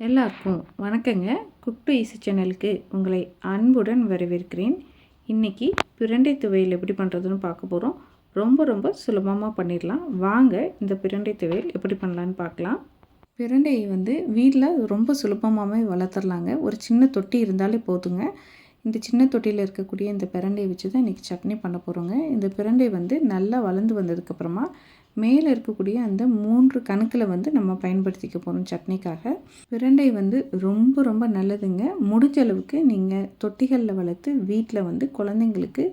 எல்லாருக்கும் வணக்கங்க. Cook to easy சேனலுக்கு உங்களை அன்புடன் வரவேற்கிறேன். இன்றைக்கி பிரண்டை துவையல் எப்படி பண்ணுறதுன்னு பார்க்க போகிறோம் ரொம்ப ரொம்ப சுலபமாக பண்ணிடலாம். வாங்க இந்த பிரண்டை துவையல் எப்படி பண்ணலான்னு பார்க்கலாம். பிரண்டையை வந்து வீட்டில் ரொம்ப சுலபமாகவே வளர்த்துடலாங்க. ஒரு சின்ன தொட்டி இருந்தாலே போதுங்க. இந்த சின்ன தொட்டியில் இருக்கக்கூடிய இந்த பிரண்டையை வச்சு தான் இன்றைக்கி சட்னி பண்ண போகிறோங்க இந்த பிரண்டை வந்து நல்லா வளர்ந்து வந்ததுக்கப்புறமா மேலே இருக்கக்கூடிய அந்த மூன்று கணக்கில் வந்து நம்ம பயன்படுத்திக்க போகிறோம் சட்னிக்காக. பிரண்டை வந்து ரொம்ப ரொம்ப நல்லதுங்க. முடிஞ்ச அளவுக்கு நீங்கள் தொட்டிகளில் வளர்த்து வீட்டில் வந்து குழந்தைங்களுக்கு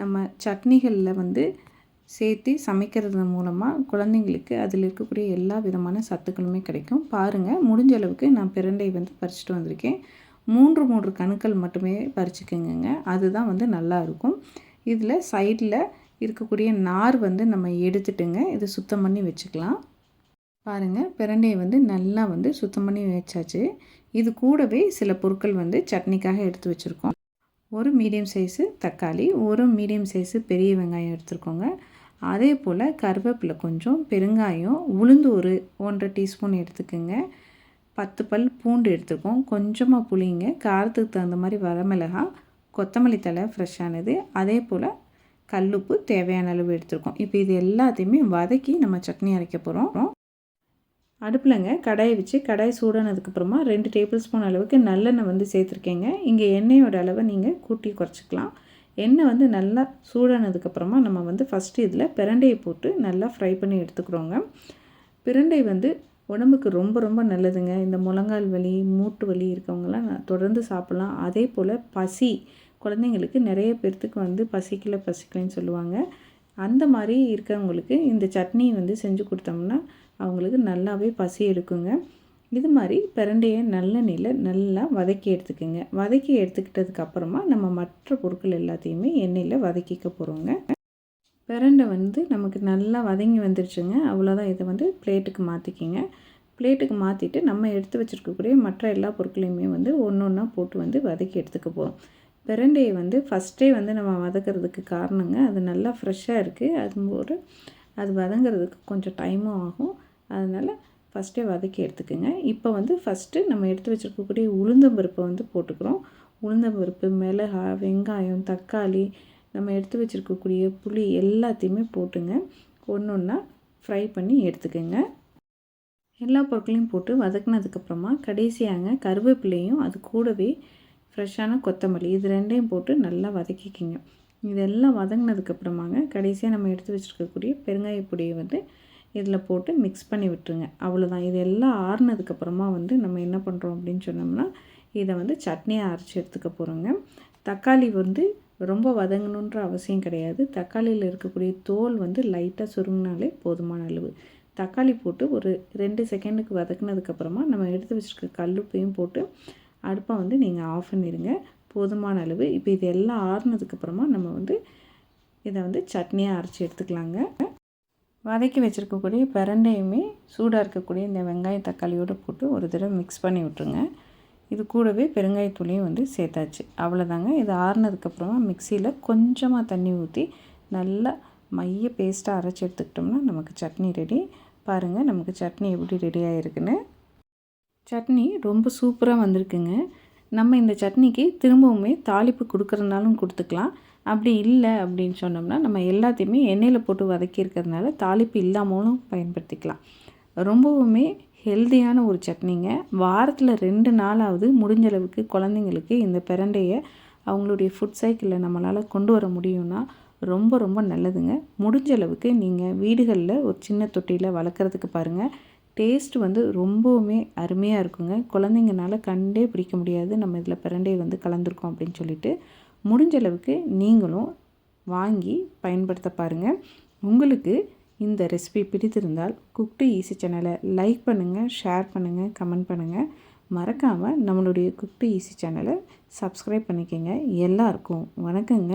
நம்ம சட்னிகளில் வந்து சேர்த்து சமைக்கிறது மூலமாக குழந்தைங்களுக்கு அதில் இருக்கக்கூடிய எல்லா விதமான சத்துக்களுமே கிடைக்கும். பாருங்கள் முடிஞ்ச அளவுக்கு நான் பிரண்டை வந்து பறிச்சுட்டு வந்திருக்கேன். மூன்று மூன்று கணுக்கள் மட்டுமே பறிச்சுக்கோங்க அதுதான் வந்து நல்லா இருக்கும். இதில் சைடில் இருக்கக்கூடிய நார் வந்து நம்ம எடுத்துட்டுங்க. இதை சுத்தம் பண்ணி வச்சுக்கலாம். பாருங்கள் பிரண்டையை வந்து நல்லா வந்து சுத்தம் பண்ணி வச்சாச்சு. இது கூடவே சில பொருட்கள் வந்து சட்னிக்காக எடுத்து வச்சுருக்கோம். ஒரு மீடியம் சைஸு தக்காளி ஒரு மீடியம் சைஸு பெரிய வெங்காயம் எடுத்துருக்கோங்க. அதே போல் கருவேப்பிலை கொஞ்சம் பெருங்காயம் உளுந்து ஒரு ஒன்றரை டீஸ்பூன் எடுத்துக்கோங்க. பத்து பல் பூண்டு எடுத்துக்கோம் கொஞ்சமாக புளிங்க காரத்துக்கு தகுந்த மாதிரி வரமிளகா கொத்தமல்லி தலை ஃப்ரெஷ்ஷானது அதே போல் கல்லுப்பு தேவையான அளவு எடுத்துருக்கோம். இப்போ இது எல்லாத்தையுமே வதக்கி நம்ம சட்னி அரைக்க போகிறோம் அடுப்பில்ங்க கடாயை வச்சு கடாய் சூடானதுக்கப்புறமா ரெண்டு டேபிள் ஸ்பூன் அளவுக்கு நல்லெண்ணெய் வந்து சேர்த்துருக்கேங்க. இங்கே எண்ணெயோட அளவை நீங்கள் கூட்டி குறைச்சிக்கலாம். எண்ணெய் வந்து நல்லா சூடானதுக்கப்புறமா நம்ம வந்து ஃபஸ்ட்டு இதில் பிரண்டையை போட்டு நல்லா ஃப்ரை பண்ணி எடுத்துக்கிறோங்க. பிரண்டை வந்து உடம்புக்கு ரொம்ப ரொம்ப நல்லதுங்க. இந்த முழங்கால் வலி மூட்டு வலி இருக்கவங்களாம் தொடர்ந்து சாப்பிட்லாம். அதே போல் பசி குழந்தைங்களுக்கு நிறைய பேர்த்துக்கு வந்து பசிக்கல பசிக்கலைன்னு சொல்லுவாங்க. அந்த மாதிரி இருக்கிறவங்களுக்கு இந்த சட்னி வந்து செஞ்சு கொடுத்தோம்னா அவங்களுக்கு நல்லாவே பசி எடுக்குங்க. இது மாதிரி பிரண்டையை நல்ல நில நல்லா வதக்கி எடுத்துக்கோங்க. வதக்கி எடுத்துக்கிட்டதுக்கப்புறமா நம்ம மற்ற பொருட்கள் எல்லாத்தையுமே எண்ணெயில் வதக்கிக்க போகிறோங்க பிரண்டை வந்து நமக்கு நல்லா வதங்கி வந்துருச்சுங்க. அவ்வளோதான். இதை வந்து பிளேட்டுக்கு மாற்றிக்கிங்க பிளேட்டுக்கு மாற்றிட்டு நம்ம எடுத்து வச்சுருக்கக்கூடிய மற்ற எல்லா பொருட்களையுமே வந்து ஒன்று ஒன்றா போட்டு வந்து வதக்கி எடுத்துக்க போகிறோம் பிரண்டையை வந்து ஃபஸ்ட்டே வந்து நம்ம வதக்கிறதுக்கு காரணங்க அது நல்லா ஃப்ரெஷ்ஷாக இருக்குது அது ஒரு அது வதங்கிறதுக்கு கொஞ்சம் டைமும் ஆகும். அதனால் ஃபஸ்ட்டே வதக்கி எடுத்துக்கோங்க. இப்போ வந்து ஃபஸ்ட்டு நம்ம எடுத்து வச்சுருக்கக்கூடிய உளுந்தம்பருப்பை வந்து போட்டுக்கிறோம். உளுந்தம்பருப்பு மிளகா வெங்காயம் தக்காளி நம்ம எடுத்து வச்சுருக்கக்கூடிய புளி எல்லாத்தையுமே போட்டுங்க. ஒன்று ஒன்றா ஃப்ரை பண்ணி எடுத்துக்கோங்க. எல்லா பொருட்களையும் போட்டு வதக்கினதுக்கப்புறமா கடைசியாங்க கருவேப்பிலையும் அது கூடவே ஃப்ரெஷ்ஷான கொத்தமல்லி. இது ரெண்டையும் போட்டு நல்லா வதக்கிக்கிங்க. இதெல்லாம் வதங்கினதுக்கப்புறமாங்க கடைசியாக நம்ம எடுத்து வச்சுருக்கக்கூடிய பெருங்காய பொடியை வந்து இதில் போட்டு மிக்ஸ் பண்ணி விட்டுருங்க. அவ்வளோதான் இது எல்லாம் ஆறுனதுக்கப்புறமா வந்து நம்ம என்ன பண்ணுறோம் அப்படின்னு சொன்னோம்னா இதை வந்து சட்னியை அரைச்சி எடுத்துக்க போகிறோங்க தக்காளி வந்து ரொம்ப வதங்கணுன்ற அவசியம் கிடையாது. தக்காளியில் இருக்கக்கூடிய தோல் வந்து லைட்டாக சுருங்கினாலே போதுமான அளவு. தக்காளி போட்டு ஒரு ரெண்டு செகண்டுக்கு வதக்குனதுக்கப்புறமா நம்ம எடுத்து வச்சுருக்க கல்லுப்பையும் போட்டு அடுப்பை வந்து நீங்கள் ஆஃப் பண்ணிடுங்க. போதுமான அளவு. இப்போ இது எல்லாம் ஆறுனதுக்கப்புறமா நம்ம வந்து இதை வந்து சட்னியாக அரைச்சி எடுத்துக்கலாங்க. வதக்கி வச்சுருக்கக்கூடிய பிரண்டையுமே சூடாக இருக்கக்கூடிய இந்த வெங்காய தக்காளியோடு போட்டு ஒரு தடவை மிக்ஸ் பண்ணி விட்ருங்க இது கூடவே பெருங்காயத்தூளையும் வந்து சேர்த்தாச்சு. அவ்வளோதாங்க இது ஆறுனதுக்கப்புறமா மிக்சியில் கொஞ்சமாக தண்ணி ஊற்றி நல்லா மைய பேஸ்ட்டாக அரைச்சி எடுத்துக்கிட்டோம்னா நமக்கு சட்னி ரெடி பாருங்கள் நமக்கு சட்னி எப்படி ரெடி ஆகிருக்குன்னு சட்னி ரொம்ப சூப்பராக வந்திருக்குங்க. நம்ம இந்த சட்னிக்கு திரும்பவுமே தாளிப்பு கொடுக்குறதுனாலும் கொடுத்துக்கலாம். அப்படி இல்லை அப்படின்னு சொன்னோம்னா நம்ம எல்லாத்தையுமே எண்ணெயில் போட்டு வதக்கி இருக்கிறதுனால தாளிப்பு இல்லாமலும் பயன்படுத்திக்கலாம். ரொம்பவுமே ஹெல்த்தியான ஒரு சட்னிங்க. வாரத்தில் ரெண்டு நாளாவது முடிஞ்ச அளவுக்கு குழந்தைங்களுக்கு இந்த பிரண்டையை அவங்களுடைய ஃபுட் சைக்கிளில் நம்மளால் கொண்டு வர முடியும்னா ரொம்ப ரொம்ப நல்லதுங்க. முடிஞ்ச அளவுக்கு நீங்கள் வீடுகளில் ஒரு சின்ன தொட்டியில் வளர்க்குறதுக்கு பாருங்கள் டேஸ்ட் வந்து ரொம்பவுமே அருமையாக இருக்குங்க. குழந்தைங்கனால கண்டே பிடிக்க முடியாது. நம்ம இதில் பிரண்டை வந்து கலந்துருக்கோம் அப்படின்னு சொல்லிட்டு முடிஞ்ச அளவுக்கு நீங்களும் வாங்கி பயன்படுத்த பாருங்கள் உங்களுக்கு இந்த ரெசிபி பிடித்திருந்தால் குக்டு ஈஸி சேனலை லைக் பண்ணுங்கள் ஷேர் பண்ணுங்கள் கமெண்ட் பண்ணுங்கள் மறக்காமல் நம்மளுடைய குக்டு ஈஸி சேனலை சப்ஸ்கிரைப் பண்ணிக்கோங்க. எல்லாருக்கும் வணக்கங்க.